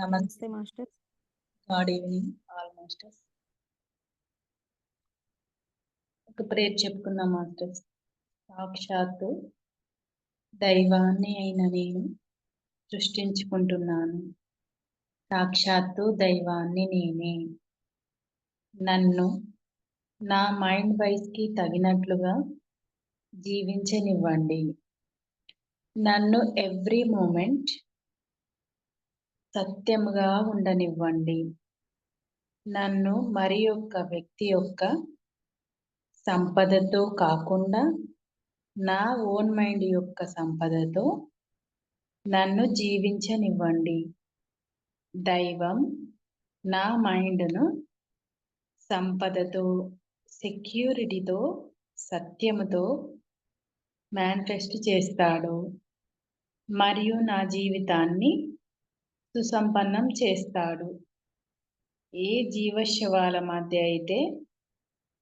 నమస్తే master. Good evening. All masters ఒక prayer చెప్పుకుందాం మాస్టర్స్ సాక్షాత్తు దైవాన్ని అయిన నేను సృష్టించుకుంటున్నాను. సాక్షాత్తు దైవాన్ని నేనే. నన్ను నా మైండ్ వైస్కి తగినట్లుగా జీవించనివ్వండి. నన్ను ఎవ్రీ మూమెంట్ సత్యముగా ఉండనివ్వండి. నన్ను మరి యొక్క వ్యక్తి యొక్క సంపదతో కాకుండా నా ఓన్ మైండ్ యొక్క సంపదతో నన్ను జీవించనివ్వండి. దైవం నా మైండ్ను సంపదతో సెక్యూరిటీతో సత్యముతో మేనిఫెస్ట్ చేస్తాడు. మరియు నా జీవితాన్ని సుసంపన్నం చేస్తాడు. ఏ జీవశవాల మధ్య అయితే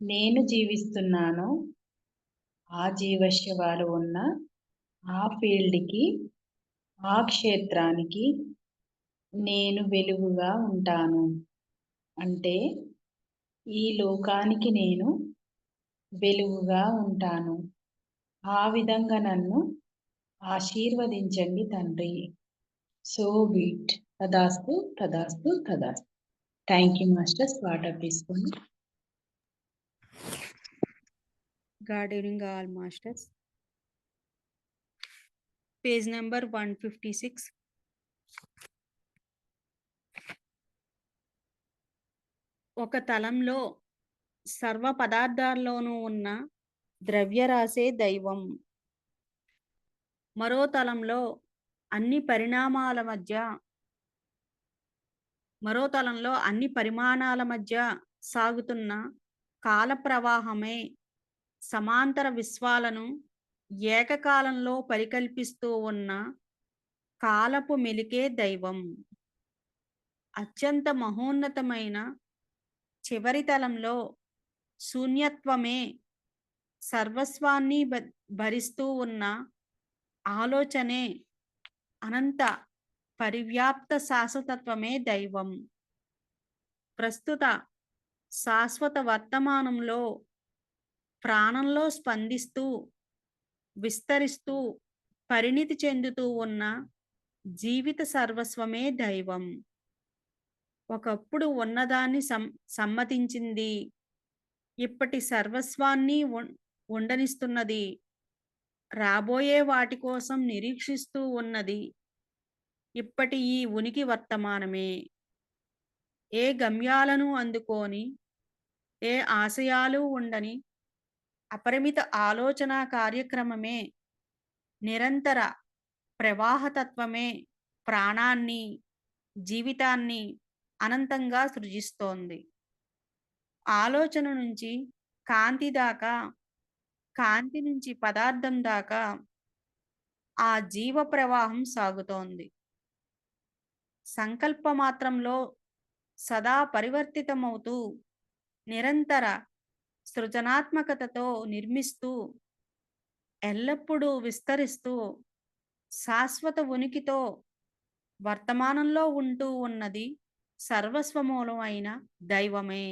నేను జీవిస్తున్నానో ఆ జీవశవాలు ఉన్న ఆ ఫీల్డ్కి ఆ క్షేత్రానికి నేను వెలుగుగా ఉంటాను. అంటే ఈ లోకానికి నేను వెలుగుగా ఉంటాను. ఆ విధంగా నన్ను ఆశీర్వదించండి తండ్రి. సో బీట్ తదాస్తు తదాస్తు తదాస్తు థ్యాంక్ యూ మాస్టర్స్ వాటర్ తీసుకోండి good evening all masters page number one fifty six ఒక తలంలో సర్వ పదార్థాల్లోనూ ఉన్న ద్రవ్యరాశే దైవం. మరో తలంలో అన్ని పరిణామాల మధ్య మరో తలంలో అన్ని పరిమాణాల మధ్య సాగుతున్న కాల ప్రవాహమే సమాంతర విశ్వాలను ఏకకాలంలో పరికల్పిస్తూ ఉన్న కాలపు మెలికే దైవం. అత్యంత మహోన్నతమైన చివరి తలంలో శూన్యత్వమే సర్వస్వాన్ని భ- భరిస్తూ ఉన్న ఆలోచనే అనంత పరివ్యాప్త శాశ్వతత్వమే దైవం. ప్రస్తుత శాశ్వత వర్తమానంలో ప్రాణంలో స్పందిస్తూ విస్తరిస్తూ పరిణితి చెందుతూ ఉన్న జీవిత సర్వస్వమే దైవం. ఒకప్పుడు ఉన్నదాన్ని సం సమ్మతించింది. ఇప్పటి సర్వస్వాన్ని ఉండనిస్తున్నది. రాబోయే వాటి కోసం నిరీక్షిస్తూ ఉన్నది. ఇప్పటి ఈ ఉనికి వర్తమానమే. ఏ గమ్యాలను అందుకోని ఏ ఆశయాలు ఉండని అపరిమిత ఆలోచన కార్యక్రమమే. నిరంతర ప్రవాహతత్వమే ప్రాణాన్ని జీవితాన్ని అనంతంగా సృజిస్తోంది. ఆలోచన నుంచి కాంతి దాకా కాంతి నుంచి పదార్థం దాకా ఆ జీవ ప్రవాహం సాగుతోంది. సంకల్ప మాత్రంలో సదా పరివర్తితమవుతూ నిరంతర సృజనాత్మకతతో నిర్మిస్తూ ఎల్లప్పుడూ విస్తరిస్తూ శాశ్వత ఉనికితో వర్తమానంలో ఉంటూ ఉన్నది సర్వస్వమూలమైన అయిన దైవమే.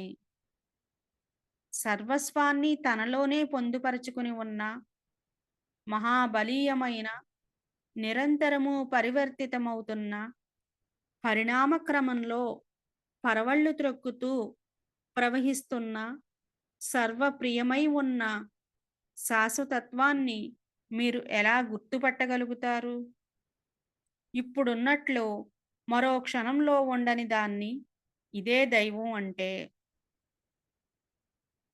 సర్వస్వాన్ని తనలోనే పొందుపరుచుకుని ఉన్న మహాబలీయమైన నిరంతరము పరివర్తితమవుతున్న పరిణామ క్రమంలో పరవళ్ళు త్రొక్కుతూ ప్రవహిస్తున్న సర్వప్రియమై ఉన్న శాశ్వతత్వాన్ని మీరు ఎలా గుర్తుపట్టగలుగుతారు? ఇప్పుడున్నట్లు మరో క్షణంలో ఉండని దాన్ని ఇదే దైవం అంటే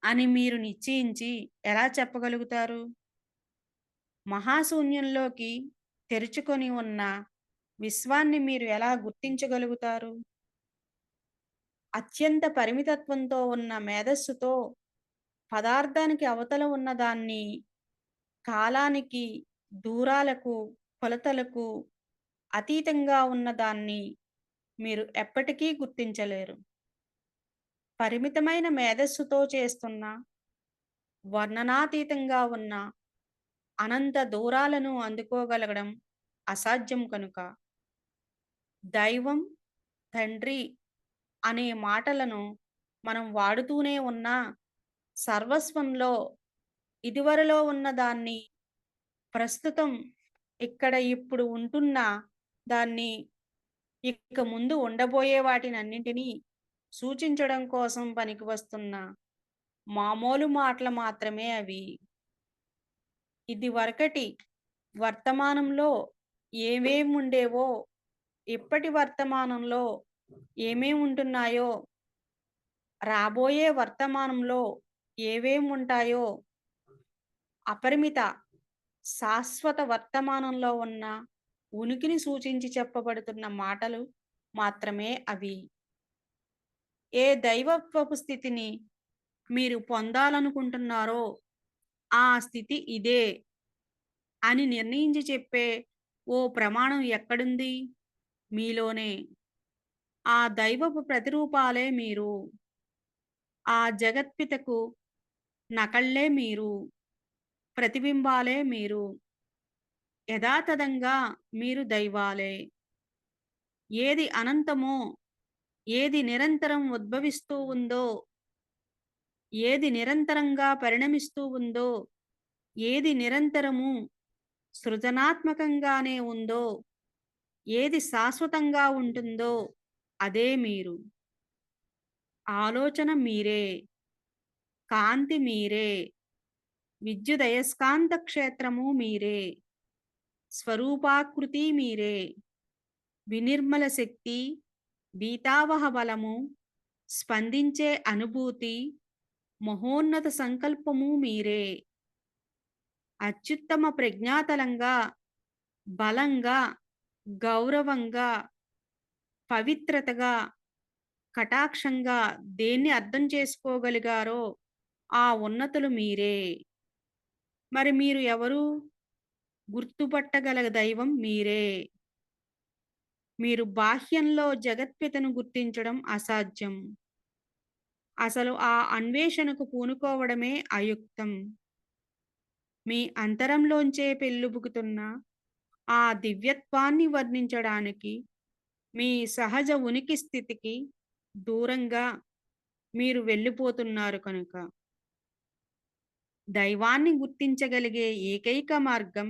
అని మీరు నిశ్చయించి ఎలా చెప్పగలుగుతారు? మహాశూన్యంలోకి తెరుచుకొని ఉన్న విశ్వాన్ని మీరు ఎలా గుర్తించగలుగుతారు? అత్యంత పరిమితత్వంతో ఉన్న మేధస్సుతో పదార్థానికి అవతల ఉన్న దాన్ని కాలానికి దూరాలకు కొలతలకు అతీతంగా ఉన్న దాన్ని మీరు ఎప్పటికీ గుర్తించలేరు. పరిమితమైన మేధస్సుతో చేస్తున్న వర్ణనాతీతంగా ఉన్న అనంత దూరాలను అందుకోగలగడం అసాధ్యం కనుక. దైవం తండ్రి అనే మాటలను మనం వాడుతూనే ఉన్నా సర్వస్వంలో ఇదివరలో ఉన్న దాన్ని ప్రస్తుతం ఇక్కడ ఇప్పుడు ఉంటున్న దాన్ని ఇక ముందు ఉండబోయే వాటినన్నింటినీ సూచించడం కోసం పనికి వస్తున్న మామూలు మాటలు మాత్రమే అవి. ఇది వరకటి వర్తమానంలో ఏమేమి ఉండేవో ఇప్పటి వర్తమానంలో ఏమేమి ఉంటున్నాయో రాబోయే వర్తమానంలో ఏవేం ఉంటాయో అపరిమిత శాశ్వత వర్తమానంలో ఉన్న ఉనికిని సూచించి చెప్పబడుతున్న మాటలు మాత్రమే అవి. ఏ దైవత్వపు స్థితిని మీరు పొందాలనుకుంటున్నారో ఆ స్థితి ఇదే అని నిర్ణయించి చెప్పే ఓ ప్రమాణం ఎక్కడుంది? మీలోనే. ఆ దైవపు ప్రతిరూపాలే మీరు. ఆ జగత్పితకు నకళ్ళే మీరు. ప్రతిబింబాలే మీరు. యథాతథంగా మీరు దైవాలే. ఏది అనంతమో ఏది నిరంతరం ఉద్భవిస్తూ ఉందో ఏది నిరంతరంగా పరిణమిస్తూ ఉందో ఏది నిరంతరము సృజనాత్మకంగానే ఉందో ఏది శాశ్వతంగా ఉంటుందో అదే మీరు. ఆలోచన మీరే కాంతి మీరే విద్యుదయస్కాంత క్షేత్రము మీరే స్వరూపాకృతి మీరే వినిర్మల శక్తి బీతావహ బలము స్పందించే అనుభూతి మహోన్నత సంకల్పము మీరే. అత్యుత్తమ ప్రజ్ఞాతలంగా బలంగా గౌరవంగా పవిత్రతగా కటాక్షంగా దేన్ని అర్థం చేసుకోగలిగారో ఆ ఉన్నతులు మీరే. మరి మీరు ఎవరు? గుర్తుపట్టగల దైవం మీరే. మీరు బాహ్యంలో జగత్పితను గుర్తించడం అసాధ్యం. అసలు ఆ అన్వేషణకు పూనుకోవడమే అయుక్తం. మీ అంతరంలోంచే పెళ్ళుబుకుతున్న ఆ దివ్యత్వాన్ని వర్ణించడానికి మీ సహజ ఉనికి స్థితికి దూరంగా మీరు వెళ్ళిపోతున్నారు కనుక. దైవాన్ని గుర్తించగలిగే ఏకైక మార్గం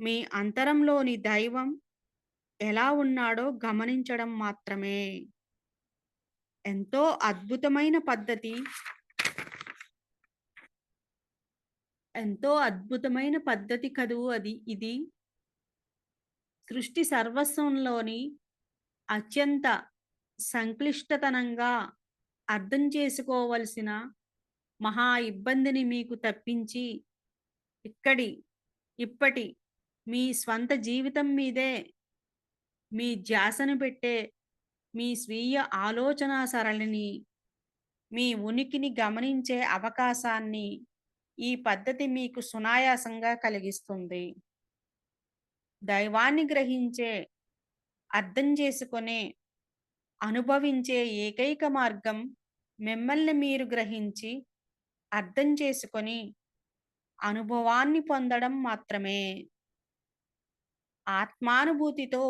మీ అంతరంలోని దైవం ఎలా ఉన్నాడో గమనించడం మాత్రమే. ఎంతో అద్భుతమైన పద్ధతి. ఎంతో అద్భుతమైన పద్ధతి కదూ అది ఇది. సృష్టి సర్వస్వంలోని అత్యంత సంక్లిష్టతనంగా అర్థం చేసుకోవలసిన మహా ఇబ్బందిని మీకు తప్పించి ఇక్కడి ఇప్పటి మీ స్వంత జీవితం మీదే మీ ధ్యాసను పెట్టే మీ స్వీయ ఆలోచన సరళిని మీ ఉనికిని గమనించే అవకాశాన్ని ఈ పద్ధతి మీకు సునాయాసంగా కలిగిస్తుంది. దైవాన్ని గ్రహించే అర్థం చేసుకునే అనుభవించే ఏకైక మార్గం మిమ్మల్ని మీరు గ్రహించి అర్థం చేసుకొని అనుభవాన్ని పొందడం మాత్రమే. ఆత్మానుభూతితో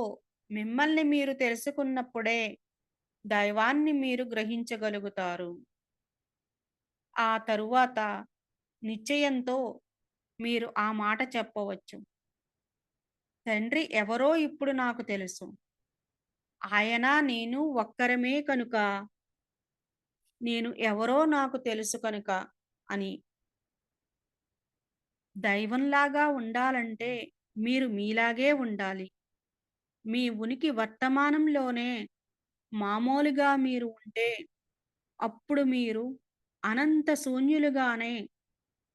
మిమ్మల్ని మీరు తెలుసుకున్నప్పుడే దైవాన్ని మీరు గ్రహించగలుగుతారు. ఆ తరువాత నిశ్చయంతో మీరు ఆ మాట చెప్పవచ్చు. తండ్రి ఎవరో ఇప్పుడు నాకు తెలుసు. ఆయన నేను ఒక్కరమే కనుక నేను ఎవరో నాకు తెలుసు కనుక అని. దైవంలాగా ఉండాలంటే మీరు మీలాగే ఉండాలి. మీ ఉనికి వర్తమానంలోనే మామూలుగా మీరు ఉంటే అప్పుడు మీరు అనంత శూన్యులుగానే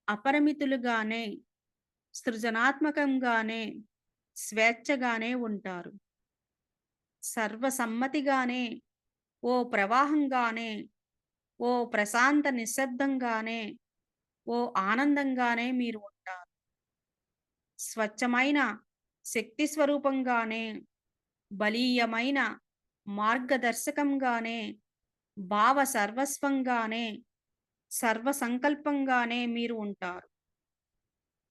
అపరిమితులుగానే సృజనాత్మకంగానే స్వేచ్ఛగానే ఉంటారు. సర్వసమ్మతిగానే ఓ ప్రవాహంగానే ఓ ప్రశాంత నిశ్శబ్దంగానే ఓ ఆనందంగానే మీరు ఉంటారు. స్వచ్ఛమైన శక్తి స్వరూపంగానే బలీయమైన మార్గదర్శకంగానే భావ సర్వస్వంగానే సర్వసంకల్పంగానే మీరు ఉంటారు.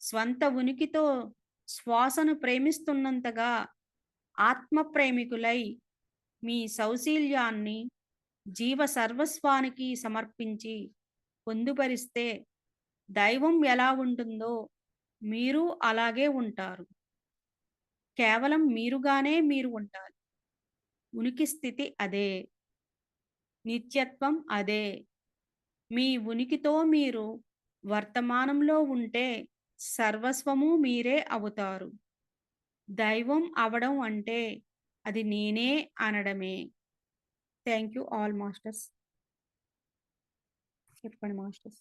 స్వంత ఉనికితో శ్వాసను ప్రేమిస్తున్నంతగా ఆత్మ ప్రేమికులై మీ సౌశీల్యాన్ని జీవ సర్వస్వానికి సమర్పించి పొందుపరిస్తే దైవం ఎలా ఉంటుందో మీరు అలాగే ఉంటారు. కేవలం మీరుగానే మీరు ఉండాలి. ఉనికి స్థితి అదే. నిత్యత్వం అదే. మీ ఉనికితో మీరు వర్తమానంలో ఉంటే సర్వస్వము మీరే అవుతారు. దైవం అవడం అంటే అది నేనే అనడమే. Thank you all masters. చెప్పండి మాస్టర్స్.